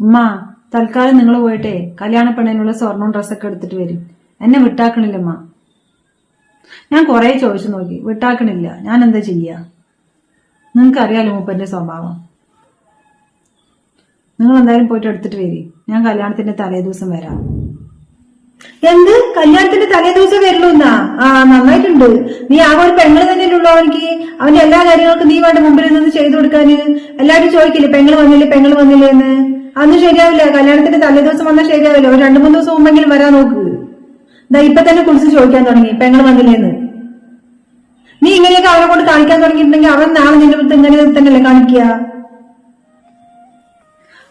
ഉമ്മ തൽക്കാലം നിങ്ങൾ പോയിട്ടേ. കല്യാണ പെണ്ണിനുള്ള സ്വർണവും ഡ്രസ്സൊക്കെ എടുത്തിട്ട് വരും. എന്നെ വിട്ടാക്കണില്ലമ്മ ഞാൻ കുറെ ചോദിച്ചു നോക്കി. വിട്ടാക്കണില്ല. ഞാൻ എന്താ ചെയ്യാ? നിങ്ങൾക്കറിയാലോ മൂപ്പന്റെ സ്വഭാവം. നിങ്ങൾ എന്തായാലും പോയിട്ട് എടുത്തിട്ട് വരി. ഞാൻ കല്യാണത്തിന്റെ തലേ ദിവസം വരാം. എന്ത്? കല്യാണത്തിന്റെ തലേ ദിവസം വരുള്ളൂ എന്നാ? ആ നന്നായിട്ടുണ്ട്. നീ ആ ഒരു പെങ്ങൾ ഉള്ളൂ അവനിക്ക്. അവന്റെ എല്ലാ കാര്യങ്ങൾക്കും നീ വേണ്ട മുമ്പിൽ നിന്ന് ചെയ്തു കൊടുക്കാന്. എല്ലാവരും ചോദിക്കില്ലേ പെങ്ങൾ വന്നില്ലേ പെങ്ങൾ വന്നില്ലേ എന്ന്? അന്ന് ശരിയാവില്ല. കല്യാണത്തിന്റെ തലേ ദിവസം വന്നാൽ ശരിയാവില്ല. ഒരു രണ്ടു മൂന്ന് ദിവസം മുമ്പെങ്കിലും വരാൻ നോക്ക്. ദാ ഇപ്പൊ തന്നെ കുറിച്ച് ചോദിക്കാൻ തുടങ്ങി. പെങ്ങൾ വന്നില്ലേന്ന്. നീ ഇങ്ങനെയൊക്കെ അവരെ കൊണ്ട് കാണിക്കാൻ തുടങ്ങിയിട്ടുണ്ടെങ്കിൽ അവൻ നാളെ നിന്റെ ഇങ്ങനെ തന്നെയല്ലേ കാണിക്കുക?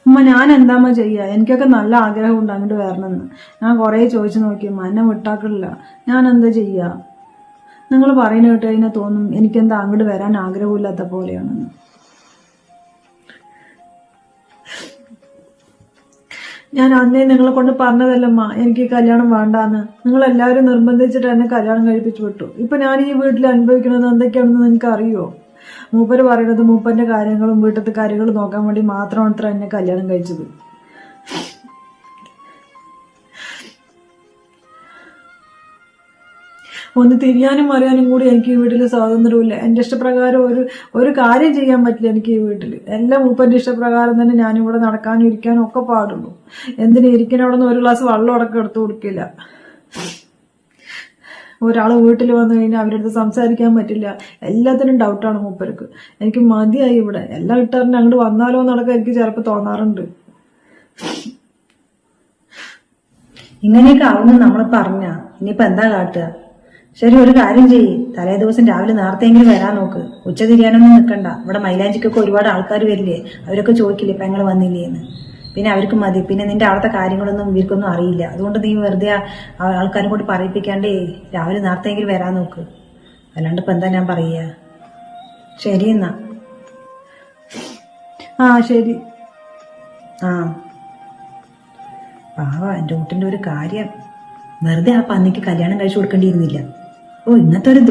ഉമ്മ ഞാൻ എന്താമ്മ ചെയ്യുക എനിക്കൊക്കെ നല്ല ആഗ്രഹം ഉണ്ട് അങ്ങോട്ട് വരണമെന്ന്. ഞാൻ കുറേ ചോദിച്ചു നോക്കി. ഉമ്മ എന്നെ വിട്ടാക്കില്ല. ഞാൻ എന്താ ചെയ്യാ? നിങ്ങൾ പറയുന്ന കേട്ട് കഴിഞ്ഞാൽ തോന്നും എനിക്കെന്താ അങ്ങോട്ട് വരാൻ ആഗ്രഹമില്ലാത്ത പോലെയാണെന്ന്. ഞാൻ അന്നേ നിങ്ങളെ കൊണ്ട് പറഞ്ഞതല്ലമ്മ എനിക്ക് കല്യാണം വേണ്ടാന്ന്. നിങ്ങൾ എല്ലാവരും നിർബന്ധിച്ചിട്ട് എന്നെ കല്യാണം കഴിപ്പിച്ചു വിട്ടു. ഇപ്പൊ ഞാൻ ഈ വീട്ടിൽ അനുഭവിക്കുന്നത് എന്തൊക്കെയാണെന്ന് നിങ്ങൾക്ക് അറിയോ മൂപ്പര് പറയുന്നത് മൂപ്പന്റെ കാര്യങ്ങളും വീട്ടിലത്തെ കാര്യങ്ങളും നോക്കാൻ വേണ്ടി മാത്രമാണ് എന്നെ കല്യാണം കഴിച്ചത്. ഒന്ന് തിരിയാനും അറിയാനും കൂടി എനിക്ക് ഈ വീട്ടിൽ സ്വാതന്ത്ര്യമില്ല. എന്റെ ഇഷ്ടപ്രകാരം ഒരു ഒരു കാര്യം ചെയ്യാൻ പറ്റില്ല എനിക്ക് ഈ വീട്ടിൽ എല്ലാം മൂപ്പന്റെ ഇഷ്ടപ്രകാരം തന്നെ ഞാനിവിടെ നടക്കാനും ഇരിക്കാനും ഒക്കെ പാടുള്ളൂ. എന്തിനു ഇരിക്കാൻ അവിടെ നിന്ന് ഒരു ഗ്ലാസ് വെള്ളം അടക്കം എടുത്തു കൊടുക്കില്ല. ഒരാൾ വീട്ടിൽ വന്നു കഴിഞ്ഞാൽ അവരുടെ അടുത്ത് സംസാരിക്കാൻ പറ്റില്ല. എല്ലാത്തിനും ഡൗട്ടാണ് മൂപ്പർക്ക്. എനിക്ക് മതിയായി ഇവിടെ. എല്ലാം ഇട്ടറിഞ്ഞ് അങ്ങോട്ട് വന്നാലോ എന്നടക്കം എനിക്ക് ചിലപ്പോൾ തോന്നാറുണ്ട്. ഇങ്ങനെയൊക്കെ ആവുമെന്ന് നമ്മൾ പറഞ്ഞ ഇനിയിപ്പോൾ എന്താ കാട്ടുക? ശരി ഒരു കാര്യം ചെയ്യ്. തലേ ദിവസം രാവിലെ നേരത്തെങ്കിലും വരാൻ നോക്ക്. ഉച്ച തിരിയാനൊന്നും നിൽക്കണ്ട ഇവിടെ മൈലാഞ്ചിക്കൊക്കെ ഒരുപാട് ആൾക്കാർ വരില്ലേ? അവരൊക്കെ ചോദിക്കില്ലേ പെങ്ങൾ വന്നില്ലേ എന്ന്. പിന്നെ അവർക്ക് മതി. പിന്നെ നിന്റെ അവിടുത്തെ കാര്യങ്ങളൊന്നും ഇവർക്കൊന്നും അറിയില്ല. അതുകൊണ്ട് നീ വെറുതെ ആൾക്കാരും കൂടി പറയിപ്പിക്കാണ്ടേ. രാവിലെ നേരത്തെങ്കിലും വരാൻ നോക്ക്. അല്ലാണ്ട് ഇപ്പൊ എന്താ ഞാൻ പറയുക ശരി എന്നാ. ആ ശരി. ആ. പാവ എന്റെ കുട്ടിന്റെ ഒരു കാര്യം. വെറുതെ ആ പന്നിക്ക് കല്യാണം കഴിച്ചു കൊടുക്കേണ്ടിയിരുന്നില്ല. ഓ ഇന്നത്തെ ഒരു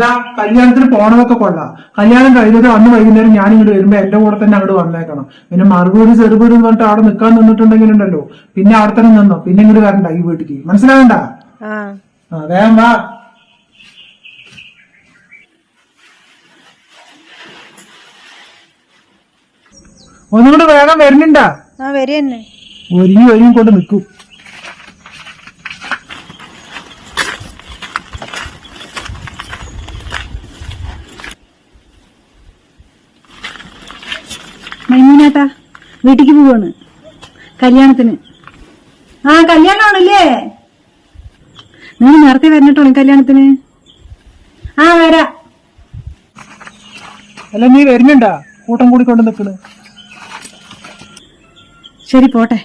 ഇതാ കല്യാണത്തിന് പോണതൊക്കെ കൊള്ളാം. കല്യാണം കഴിഞ്ഞിട്ട് അന്ന് വൈകുന്നേരം ഞാൻ ഇങ്ങോട്ട് വരുമ്പോ എന്റെ കൂടെ തന്നെ അങ്ങോട്ട് വന്നേക്കണം. പിന്നെ മറുപടി ചെറുപീട് എന്ന് പറഞ്ഞിട്ട് അവിടെ നിൽക്കാൻ നിന്നിട്ടുണ്ടെങ്കിൽ ഉണ്ടല്ലോ. പിന്നെ അവിടെ തന്നെ നിന്നോ. പിന്നെ ഇങ്ങോട്ട് വരണ്ട ഈ വീട്ടിക്ക് മനസ്സിലാവണ്ട? വേഗം വാ. ഒന്നുകൂടെ വേഗം വരുന്നുണ്ടാ? ഒരുങ്ങി ഒരുങ്ങി കൊണ്ട് നിൽക്കും. മൈമൂനാട്ടാ വീട്ടിക്ക് പോവാണ്. കല്യാണത്തിന്. ആ കല്യാണമാണല്ലേ? നീ നേരത്തെ വരണിട്ടോളൂ കല്യാണത്തിന്. ആ വരാ. അല്ല നീ വരുന്നുണ്ടാ? കൂട്ടം കൂടി കൊണ്ട് നിൽക്കണ്. ശരി പോട്ടെ.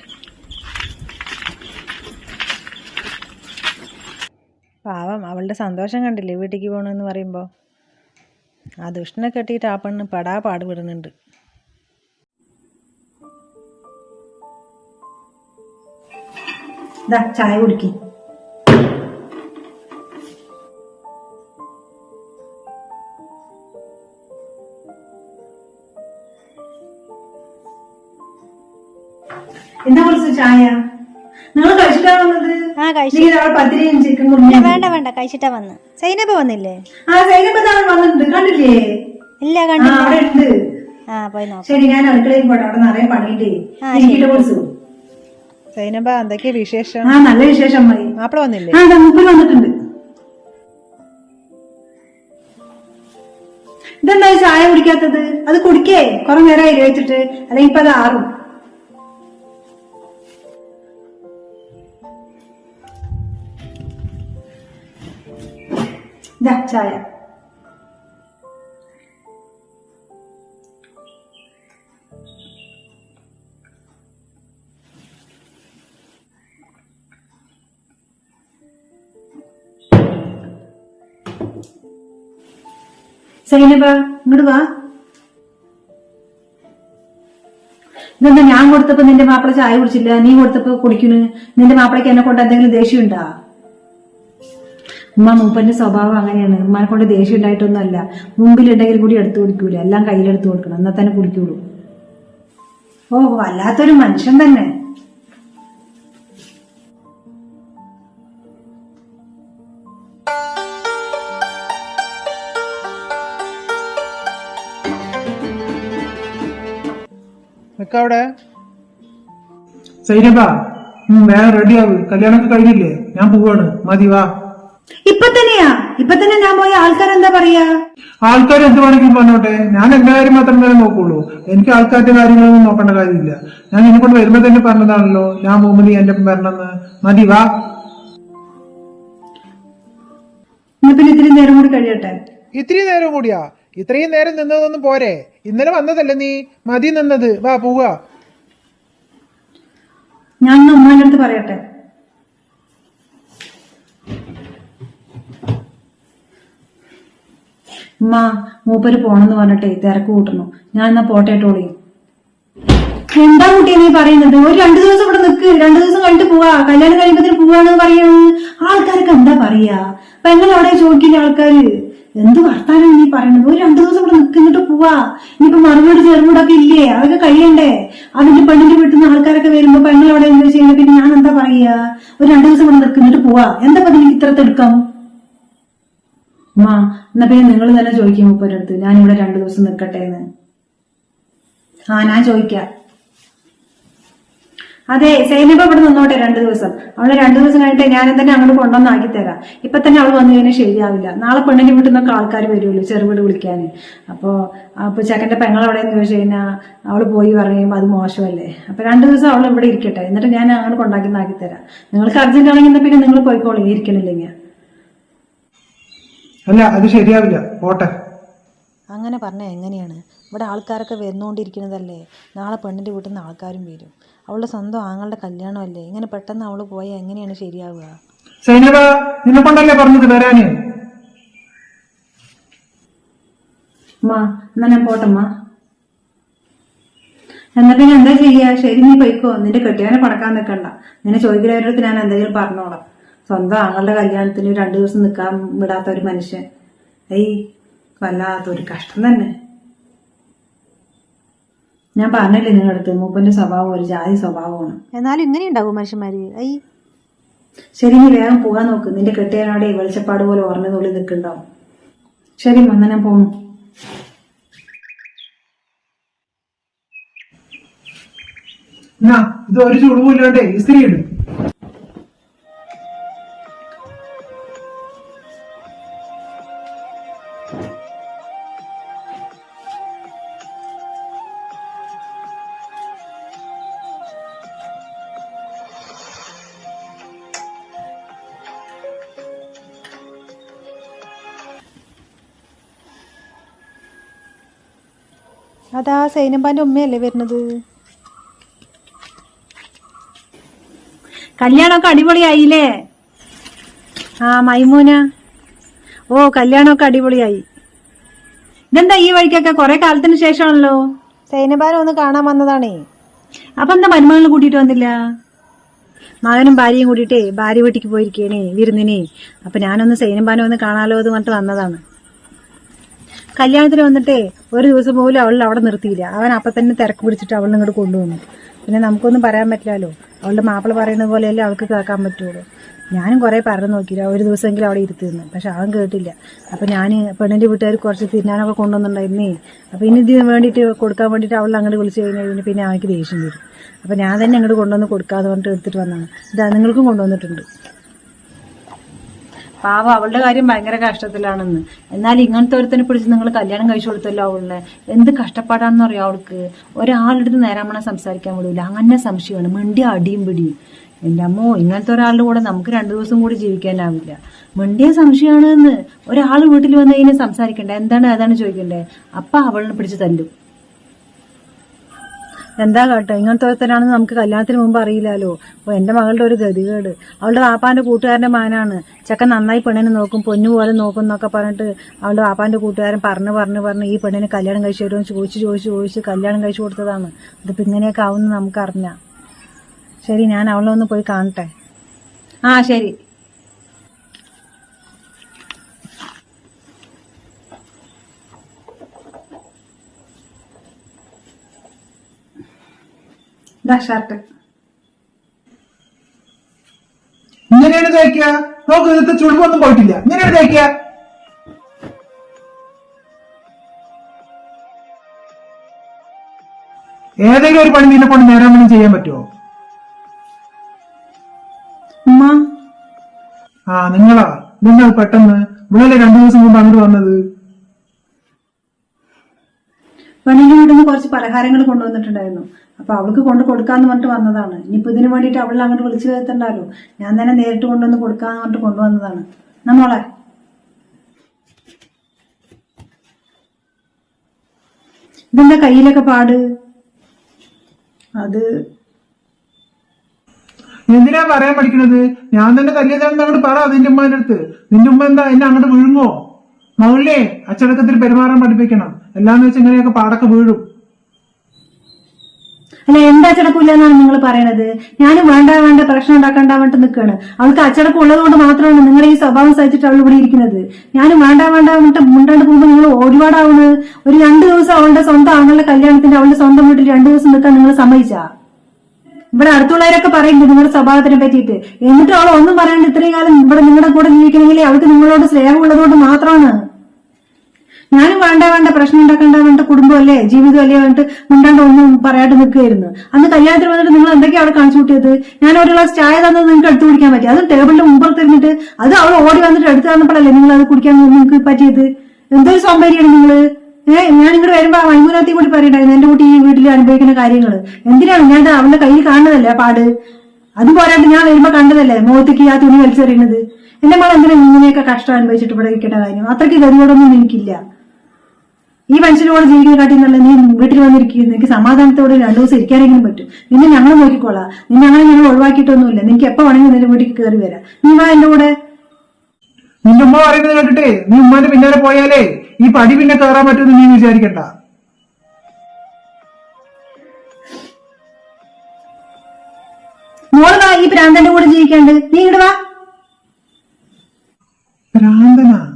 പാവം അവളുടെ സന്തോഷം കണ്ടില്ലേ വീട്ടിലേക്ക് പോകണമെന്ന് പറയുമ്പോൾ ആ ദുഷ്ടനെ കെട്ടിയിട്ട് ആ പെണ്ണ് പടാ പാടുപെടുന്നുണ്ട്. ഇതാ ചായ കുടിക്കും. എന്താ കുറച്ച് ചായ? നിങ്ങൾ കഴിച്ചിട്ടാ വന്നത്? വേണ്ട വേണ്ട കഴിച്ചിട്ടാ വന്ന്. സൈനബ വന്നില്ലേ? ആ സൈനപ്പതാണ് വന്നിട്ടുണ്ട്. കണ്ടില്ലേ? ഇല്ല കണ്ടു കണ്ടില്ല അവിടെ ഉണ്ട്. ആ പോയി നോക്കാം. ശരി ഞാൻ അടുക്കളയിൽ പോട്ടെ അവിടെ നിറയെ പണിയിട്ടേ കൊടുത്തു സൈനബ എന്തൊക്കെയാ വിശേഷം? ആ നല്ല വിശേഷം അമ്മായി. മാപ്പിള വന്നില്ലേ? ആ ഇതാ മുപ്പിൽ വന്നിട്ടുണ്ട്. ഇതെന്താ ഈ ചായ കുടിക്കാത്തത്? അത് കുടിക്കേ. കുറെ നേരമായി വെച്ചിട്ട്. അല്ലെങ്കിൽ ഇപ്പൊ അത് ആറും. ഇതാ ചായ. സൈനബ ഇങ്ങോട്ട് വാ. ഇതെന്താ ഞാൻ കൊടുത്തപ്പോ നിന്റെ മാപ്പിള ചായ കുടിച്ചില്ല? നീ കൊടുത്തപ്പോ കുടിക്കുന്നു? നിന്റെ മാപ്പിളയ്ക്ക് എന്നെ കൊണ്ട് എന്തെങ്കിലും ദേഷ്യം ഉണ്ടാ ഉമ്മ മൂപ്പന്റെ സ്വഭാവം അങ്ങനെയാണ്. ഉമ്മാനെ കൊണ്ട് ദേഷ്യം ഉണ്ടായിട്ടൊന്നുമല്ല. മുമ്പിലുണ്ടെങ്കിൽ കൂടി എടുത്തു കുടിക്കൂല. എല്ലാം കയ്യിലെടുത്ത് കൊടുക്കണം. എന്നാൽ തന്നെ കുടിക്കുള്ളൂ. ഓ വല്ലാത്തൊരു മനുഷ്യൻ തന്നെ. നിക്കവിടെ? സൈനബ വേറെ റെഡിയാവ് കല്യാണമൊക്കെ കഴിഞ്ഞില്ലേ? ഞാൻ പോവാണ്. മതി വാ. ഇപ്പൊ തന്നെയാ? ഇപ്പൊ തന്നെ ഞാൻ പോയ ആൾക്കാരെന്താ പറയാ? ആൾക്കാർ എന്ത് വേണമെങ്കിലും പറഞ്ഞോട്ടെ. ഞാൻ എന്റെ കാര്യം മാത്രം തന്നെ നോക്കുള്ളൂ. എനിക്ക് ആൾക്കാരുടെ കാര്യങ്ങളൊന്നും നോക്കേണ്ട കാര്യമില്ല. ഞാൻ നിന്നെ കൊണ്ട് വരുമ്പോ തന്നെ പറഞ്ഞതാണല്ലോ. ഞാൻ പോകുമ്പോ നീ എന്റെ ഒപ്പം വരണമെന്ന്. മതി വാ. എന്നാ പിന്നെ ഇത്തിരി നേരം കൂടി കഴിയട്ടെ. ഇത്തിരി നേരം കൂടിയാ? ഇത്രയും നേരം നിന്നതൊന്നും പോരെ. ഇന്നലെ വന്നതല്ലേ നീ? മതി നിന്നത്. വാ പോവുക. ഞാൻ അടുത്ത് പറയട്ടെ. ഉമ്മ മൂപ്പര് പോണെന്ന് പറഞ്ഞിട്ടേ തിരക്ക് കൂട്ടുന്നു. ഞാൻ എന്നാ പോട്ടേട്ടോളിയും എന്താ കുട്ടിയെ നീ പറയുന്നത്? ഒരു രണ്ടു ദിവസം ഇവിടെ നിൽക്ക് രണ്ടു ദിവസം കഴിഞ്ഞിട്ട് പോവാ. കല്യാണം കഴിയുമ്പത്തിന് പോവാന്ന് പറയുന്നത് ആൾക്കാർക്ക് എന്താ പറയാ? അവിടെ ചോദിക്കില്ല ആൾക്കാര്? എന്ത് വർത്താനം നീ പറയുന്നത് ഒരു രണ്ടു ദിവസം ഇവിടെ നിൽക്കുന്നിട്ട് പോവാ. ഇനിയിപ്പോ മറുപടി ചെറുപൂടൊക്കെ ഇല്ലേ? അതൊക്കെ കഴിയണ്ടേ? അതിന്റെ പെണ്ണിന്റെ വീട്ടിൽ നിന്ന് ആൾക്കാരൊക്കെ വരുമ്പോ പെണ്ണിൽ അവിടെ എന്താ ചെയ്യുന്നത് പിന്നെ ഞാൻ എന്താ പറയാ? ഒരു രണ്ടു ദിവസം ഇവിടെ നിൽക്കുന്നിട്ട് പോവാ. എന്താ പതി ഇത്ര തിടുക്കം മാ എന്നാ പിന്നെ നിങ്ങൾ തന്നെ ചോദിക്കും മുപ്പരടുത്ത് ഞാൻ ഇവിടെ രണ്ടു ദിവസം നിൽക്കട്ടെ എന്ന്. ആ ഞാൻ ചോദിക്കാം. അതെ സൈനബ ഇവിടെ നിന്നോട്ടെ രണ്ടു ദിവസം. അവൾ രണ്ടു ദിവസം കഴിഞ്ഞിട്ട് ഞാൻ തന്നെ അങ്ങോട്ട് കൊണ്ടുവന്ന് ആക്കി തരാം. ഇപ്പൊ തന്നെ അവൾ വന്നു കഴിഞ്ഞാൽ ശരിയാവില്ല. നാളെ പെണ്ണിന് വീട്ടിൽ നിന്നൊക്കെ ആൾക്കാർ വരുമല്ലോ ചെറുപിട് വിളിക്കാൻ അപ്പോ അപ്പൊ ചെക്കന്റെ പെങ്ങൾ എവിടെയെന്ന് ചോദിച്ചു കഴിഞ്ഞാൽ അവൾ പോയി പറയുമ്പോൾ അത് മോശമല്ലേ? അപ്പൊ രണ്ടു ദിവസം അവൾ ഇവിടെ ഇരിക്കട്ടെ. എന്നിട്ട് ഞാൻ അങ്ങോട്ട് കൊണ്ടാക്കി തരാം. നിങ്ങൾക്ക് അർജന്റ് ആണെങ്കിൽ പിന്നെ നിങ്ങൾ പോയിക്കോളൂ ഇരിക്കണില്ലെങ്കിൽ. അല്ല അത് ശരിയാവില്ല. പോട്ടെ. അങ്ങനെ പറഞ്ഞാൽ എങ്ങനെയാണ്? ഇവിടെ ആൾക്കാരൊക്കെ വന്നുകൊണ്ടിരിക്കുന്നതല്ലേ നാളെ പെണ്ണിന്റെ വീട്ടിൽ നിന്ന് ആൾക്കാരും വരും. അവളുടെ സ്വന്തം ആങ്ങളുടെ കല്യാണമല്ലേ? ഇങ്ങനെ പെട്ടെന്ന് അവൾ പോയാൽ എങ്ങനെയാണ് ശരിയാവുക? സൈനബ നിന്നെ കൊണ്ടല്ലേ പറഞ്ഞത് വരാന്? മാ എന്നാ ഞാൻ പോട്ടമ്മ എന്നാ പിന്നെ എന്താ ചെയ്യാ? ശരി നീ പൊയ്ക്കോ. നിന്റെ കെട്ടിയവനെ പടക്കാൻ നിൽക്കണ്ട നിന്നെ ചോദിക്കുന്നവരടുത്ത് ഞാൻ എന്തെങ്കിലും പറഞ്ഞോളാം. സ്വന്തം ആങ്ങളുടെ കല്യാണത്തിന് രണ്ടു ദിവസം നിൽക്കാൻ വിടാത്ത ഒരു മനുഷ്യൻ. ഏയ് വല്ലാത്തൊരു കഷ്ടം തന്നെ. ഞാൻ പറഞ്ഞില്ലേ നിങ്ങളുടെ അടുത്ത് മൂപ്പന്റെ സ്വഭാവം ഒരു ജാതി സ്വഭാവമാണ്. എന്നാലും ഇങ്ങനെ ഉണ്ടാവും മനുഷ്യന്മാര്? ഐ. ശരി നീ വേഗം പോകാൻ നോക്ക്. നിന്റെ കെട്ടിയവനോടെ വെളിച്ചപ്പാട് പോലെ ഓർമ്മതുള്ളി നിൽക്കുന്നുണ്ടാവും ശരി മന്ദനം പോണു എന്നാ ഇത് ഒരു ചുളിവില്ലാണ്ടേ ഇസ്തിരി ഇടും. അതാ സൈനമ്പാന്റെ ഉമ്മയല്ലേ വരുന്നത്? കല്യാണമൊക്കെ അടിപൊളിയായില്ലേ? ആ മൈമൂന. ഓ കല്യാണമൊക്കെ അടിപൊളിയായി. ഇതെന്താ ഈ വഴിക്കൊക്കെ കുറെ കാലത്തിന് ശേഷമാണല്ലോ? സൈനബാനെ ഒന്ന് കാണാൻ വന്നതാണേ. അപ്പൊ എന്താ മരുമകളെ കൂട്ടിയിട്ട് വന്നില്ല? മകനും ഭാര്യയും കൂട്ടിയിട്ടേ ഭാര്യ വീട്ടിക്ക് പോയിരിക്കണേ വിരുന്നിനെ. അപ്പൊ ഞാനൊന്ന് സൈനമ്പാനെ ഒന്ന് കാണാലോ എന്ന് പറഞ്ഞിട്ട് വന്നതാണ്. കല്യാണത്തിന് വന്നിട്ടേ ഒരു ദിവസം പോലും അവൾ അവിടെ നിർത്തിയില്ല. അവൻ അപ്പം തന്നെ തിരക്ക് പിടിച്ചിട്ട് അവളിനെ ഇങ്ങോട്ട് കൊണ്ടുവന്നു. പിന്നെ നമുക്കൊന്നും പറയാൻ പറ്റില്ലല്ലോ. അവളുടെ മാപ്പിള പറയുന്ന പോലെയല്ലേ അവൾക്ക് കേൾക്കാൻ പറ്റുള്ളൂ. ഞാനും കുറേ പറഞ്ഞു നോക്കിയില്ല. ഒരു ദിവസമെങ്കിലും അവിടെ ഇരുത്തിയിരുന്നു പക്ഷെ അവൻ കേട്ടില്ല. അപ്പം ഞാൻ പെണ്ണിന്റെ വീട്ടുകാർ കുറച്ച് തിന്നാനൊക്കെ കൊണ്ടുവന്നിട്ടുണ്ടായിരുന്നേ. അപ്പം ഇനി ഇതിന് വേണ്ടിയിട്ട് കൊടുക്കാൻ വേണ്ടിയിട്ട് അവൾ അങ്ങോട്ട് വിളിച്ചു കഴിഞ്ഞാൽ പിന്നെ അവൾക്ക് ദേഷ്യം വരും. അപ്പം ഞാൻ തന്നെ അങ്ങോട്ട് കൊണ്ടുവന്ന് കൊടുക്കാതെ പറഞ്ഞിട്ട് എടുത്തിട്ട് വന്നതാണ്. ഇതാ നിങ്ങൾക്കും കൊണ്ടുവന്നിട്ടുണ്ട്. പാവം അവളുടെ കാര്യം ഭയങ്കര കഷ്ടത്തിലാണെന്ന്. എന്നാൽ ഇങ്ങനത്തെ ഒരുത്തനെ പിടിച്ച് നിങ്ങൾ കല്യാണം കഴിച്ചു കൊടുത്തല്ലോ അവളെ എന്ത് കഷ്ടപ്പാടാണെന്ന് അറിയാം അവൾക്ക്? ഒരാളെടുത്ത് നേരാമണ സംസാരിക്കാൻ വിടൂല. അങ്ങനെ സംശയമാണ്. മിണ്ടി അടിയും പിടിയും. എന്റെ അമ്മോ ഇങ്ങനത്തെ ഒരാളുടെ കൂടെ നമുക്ക് രണ്ടു ദിവസം കൂടി ജീവിക്കാനാവില്ല. മിണ്ടിയ സംശയമാണ് എന്ന് ഒരാൾ വീട്ടിൽ വന്ന് കഴിഞ്ഞാൽ സംസാരിക്കണ്ടേ? എന്താണ് അതാണ് ചോദിക്കണ്ടേ? അപ്പ അവളിനെ പിടിച്ച് തല്ലും. എന്താ കേട്ടോ? ഇങ്ങനത്തെ ഒരുത്തരാണെന്ന് നമുക്ക് കല്യാണത്തിന് മുമ്പ് അറിയില്ലല്ലോ അപ്പൊ എന്റെ മകളുടെ ഒരു ഗതികേട്. അവളുടെ വാപ്പാന്റെ കൂട്ടുകാരന്റെ മാനാണ് ചക്ക നന്നായി പെണ്ണിനെ നോക്കും പൊന്നു പോലെ നോക്കും എന്നൊക്കെ പറഞ്ഞിട്ട് അവളുടെ വാപ്പാന്റെ കൂട്ടുകാരൻ പറഞ്ഞു പറഞ്ഞു പറഞ്ഞ് ഈ പെണ്ണിനെ കല്യാണം കഴിച്ചു തരുമെന്ന് ചോദിച്ചു ചോദിച്ചു ചോദിച്ച് കല്യാണം കഴിച്ചു കൊടുത്തതാണ്. ഇതിപ്പോ ഇങ്ങനെയൊക്കെ ആവുമെന്ന് നമുക്ക് അറിഞ്ഞ ശരി ഞാൻ അവളെ ഒന്ന് പോയി കാണട്ടെ. ആ ശരി. ഇതാ ഷർട്ട്. ഇങ്ങനെയാണ് തേക്കുക. നോക്ക് ഇന്നത്തെ ചുളിവൊന്നും പോയിട്ടില്ല. ഇങ്ങനെയാണ് തേക്കുക. ഏതെങ്കിലും ഒരു പണി നിന്നെ കൊണ്ട് നേരാൻ വേണ്ടി ചെയ്യാൻ പറ്റുമോ? ഉമ്മ. ആ നിങ്ങളാ. നിങ്ങൾ പെട്ടെന്ന് ഇവിടെ രണ്ടു ദിവസം മുമ്പ് അങ്ങോട്ട് വന്നത്. പെണ്ണിന്റെ കുറച്ച് പലഹാരങ്ങൾ കൊണ്ടുവന്നിട്ടുണ്ടായിരുന്നു. അപ്പൊ അവൾക്ക് കൊണ്ട് കൊടുക്കാന്ന് പറഞ്ഞിട്ട് വന്നതാണ്. ഇനിയിപ്പോ ഇതിനു വേണ്ടിയിട്ട് അവളെ അങ്ങോട്ട് വിളിച്ചു വരുത്തണ്ടല്ലോ. ഞാൻ തന്നെ നേരിട്ട് കൊണ്ടുവന്ന് കൊടുക്കാന്ന് പറഞ്ഞിട്ട് കൊണ്ടുവന്നതാണ് നമ്മളെ ഇതെന്താ കയ്യിലൊക്കെ പാട്? അത് എന്തിനാ പറയാൻ പഠിക്കണത് ഞാൻ തന്നെ കല്യാണം അങ്ങോട്ട് പറ നിന്റെ ഉമ്മാന്റെ അടുത്ത്. നിന്റെ ഉമ്മ എന്താ എന്നെ അങ്ങോട്ട് വീഴുമോ മകളിലെ അച്ചടക്കത്തിൽ പെരുമാറാൻ പഠിപ്പിക്കണം. എല്ലാന്ന് വെച്ച് ഇങ്ങനെയൊക്കെ പാടൊക്കെ വീഴും. അല്ല എന്താ അച്ചടക്കമില്ലെന്നാണ് നിങ്ങൾ പറയണത്? ഞാൻ വേണ്ട വേണ്ട പ്രശ്നം ഉണ്ടാക്കണ്ട വേണ്ടി നിൽക്കുകയാണ് അവൾക്ക് അച്ചടക്കം ഉള്ളത് കൊണ്ട് മാത്രമാണ് നിങ്ങളുടെ ഈ സ്വഭാവം സഹിച്ചിട്ട് അവൾ ഇവിടെ ഇരിക്കുന്നത്. ഞാൻ വേണ്ട വേണ്ട വന്നിട്ട് മുണ്ടാണ്ട് പോകുമ്പോൾ നിങ്ങൾ ഒരുപാടാവുന്നത് ഒരു രണ്ടു ദിവസം അവളുടെ സ്വന്തം ആങ്ങളുടെ കല്യാണത്തിന് അവളുടെ സ്വന്തം വീട്ടിൽ രണ്ടു ദിവസം നിൽക്കാൻ നിങ്ങൾ സമ്മതിച്ചാ? ഇവിടെ അടുത്തുള്ളവരൊക്കെ പറയുന്നുണ്ട് നിങ്ങളുടെ സ്വഭാവത്തിനെ പറ്റിയിട്ട്. എന്നിട്ട് അവൾ ഒന്നും പറയാണ്ട് ഇത്രയും കാലം ഇവിടെ നിങ്ങളുടെ കൂടെ ജീവിക്കണമെങ്കിൽ അവൾക്ക് നിങ്ങളോട് സ്നേഹം ഉള്ളതുകൊണ്ട് മാത്രമാണ്. ഞാനും വേണ്ട വേണ്ട പ്രശ്നം ഉണ്ടാക്കണ്ട വേണ്ട കുടുംബമല്ലേ ജീവിതമല്ലേ പറഞ്ഞിട്ട് മിണ്ടാണ്ട് ഒന്നും പറയാണ്ട് നിൽക്കുകയായിരുന്നു. അന്ന് കല്യാണത്തിന് വന്നിട്ട് നിങ്ങൾ എന്തൊക്കെയാണ് അവിടെ കാണിച്ചു കൂട്ടിയത്? ഞാൻ ഒരു ഗ്ലാസ് ചായ തന്നത് നിങ്ങൾക്ക് എടുത്തു കുടിക്കാൻ പറ്റി. അത് ടേബിളിന്റെ മുമ്പ് തരുന്നിട്ട് അത് അവൾ ഓടി വന്നിട്ട് എടുത്തു തന്നപ്പോഴല്ലേ നിങ്ങൾ അത് കുടിക്കാൻ നിങ്ങൾക്ക് പറ്റിയത്? എന്തൊരു സൗന്ദര്യമാണ് നിങ്ങൾ ഏഹ് ഞാൻ ഇങ്ങോട്ട് വരുമ്പോ മൈമൂനത്തി കൂടി പറയണ്ടായിരുന്നു. എന്റെ കുട്ടി ഈ വീട്ടിൽ അനുഭവിക്കുന്ന കാര്യങ്ങൾ എന്തിനാണ് ഞാൻ അവളുടെ കയ്യിൽ കാണുന്നതല്ലേ പാട്? അത് പോരാണ്ട് ഞാൻ വരുമ്പോ കണ്ടതല്ലേ മുഖത്തേക്ക് ആ തുണി വലിച്ചെറിയുന്നത്? എന്റെ മകൾ എന്തിനാ ഇങ്ങനെയൊക്കെ കഷ്ടം അനുഭവിച്ചിട്ട് ഇവിടെ ഇരിക്കേണ്ട കാര്യം? അത്രയ്ക്ക് ഗതിയോടൊന്നും എനിക്കില്ല. ഈ മനുഷ്യനോട് ജീവിക്കുന്ന കാട്ടി നല്ല നീ വീട്ടിൽ വന്നിരിക്കുന്നു എനിക്ക് സമാധാനത്തോടെ രണ്ടു ദിവസം ഇരിക്കാനെങ്കിലും പറ്റും. നിന്നെ ഞങ്ങൾ നോക്കിക്കോളാം. നിന്നെ അങ്ങനെ ഞങ്ങൾ ഒഴിവാക്കിയിട്ടൊന്നുമില്ല. നിനക്ക് എപ്പോ വേണമെങ്കിൽ നിന്റെ വീട്ടിൽ കയറി വരാം. നീ വാ എന്റെ കൂടെ. നിന്റെ ഉമ്മ പറയുന്നത് കേട്ടിട്ടേ? നീ ഉമ്മാന്റെ പിന്നാലെ പോയാലേ ഈ പടി പിന്നെ കയറാൻ പറ്റുമെന്ന് നീ വിചാരിക്കണ്ട. ഈ പ്രാന്തന്റെ കൂടെ ജീവിക്കാണ്ട്. നീ ഇങ്ങോട്ട് വാ. ഭ്രാന്തനാ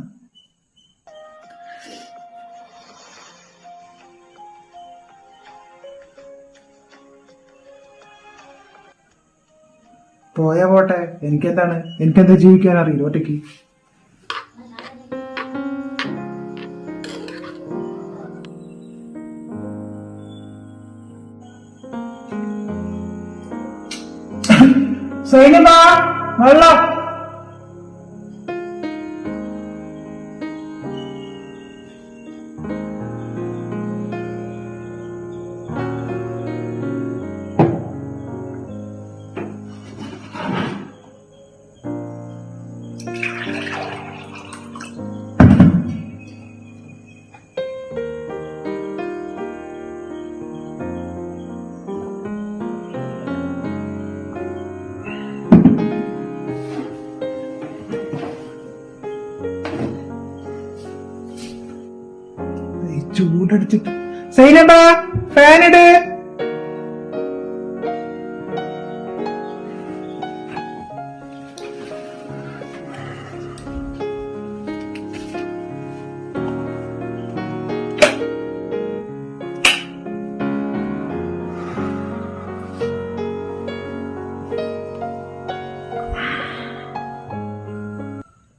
പോയാ പോട്ടെ. എനിക്കെന്താണ്? എനിക്കെന്താ ജീവിക്കാൻ അറിയില്ല ഒറ്റയ്ക്ക്. സൈനിക വെള്ളം. ചൂടടിച്ചിട്ട്. സൈനബ ഫാനിട്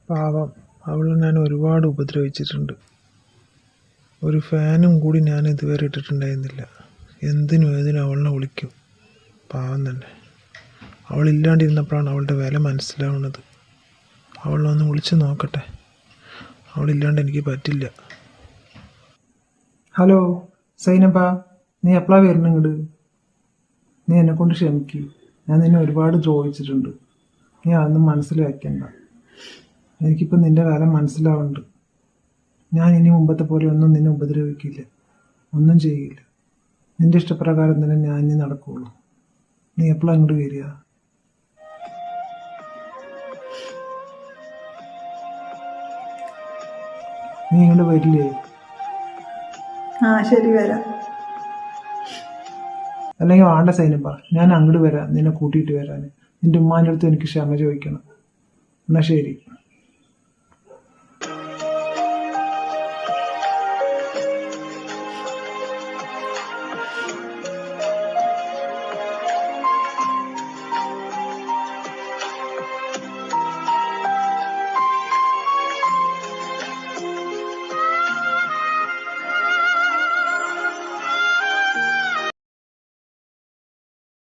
പാവം. അവളെ ഞാൻ ഒരുപാട് ഉപദ്രവിച്ചിട്ടുണ്ട്. ഒരു ഫാനും കൂടി ഞാൻ ഇതുവരെ ഇട്ടിട്ടുണ്ടായിരുന്നില്ല. എന്തിനും ഏതിനും അവളിനെ വിളിക്കും. പാവം തന്നെ. അവളില്ലാണ്ടിരുന്നപ്പോഴാണ് അവളുടെ വില മനസ്സിലാവുന്നത്. അവളെ വിളിച്ച് നോക്കട്ടെ. അവളില്ലാണ്ട് എനിക്ക് പറ്റില്ല. ഹലോ സൈനബ നീ എപ്പോഴാ വരുന്ന ഇങ്ങോട്ട് നീ എന്നെ കൊണ്ട് ക്ഷമിക്ക്. ഞാൻ നിന്നെ ഒരുപാട് ചോദിച്ചിട്ടുണ്ട് നീ അതൊന്നും മനസ്സിലാക്കണ്ട. എനിക്കിപ്പോൾ നിന്റെ വില മനസ്സിലാവുന്നുണ്ട്. ഞാൻ ഇനി മുമ്പത്തെ പോലെ ഒന്നും നിന്നെ ഉപദ്രവിക്കില്ല. ഒന്നും ചെയ്യില്ല. നിന്റെ ഇഷ്ടപ്രകാരം തന്നെ ഞാൻ ഇനി നടക്കുള്ളൂ. നീ എപ്പോഴാണ് അങ്ങോട്ട് വരിക? നീ ഇങ്ങോട്ട് വരില്ലേ? ആ ശരി വരാം. അല്ലെങ്കിൽ വേണ്ട പറ. ഞാൻ അങ്ങോട്ട് വരാം. നിന്നെ കൂട്ടിയിട്ട് വരാൻ നിന്റെ ഉമ്മാന്റെ അടുത്ത് എനിക്ക് ക്ഷമ ചോദിക്കണം. എന്നാ ശരി.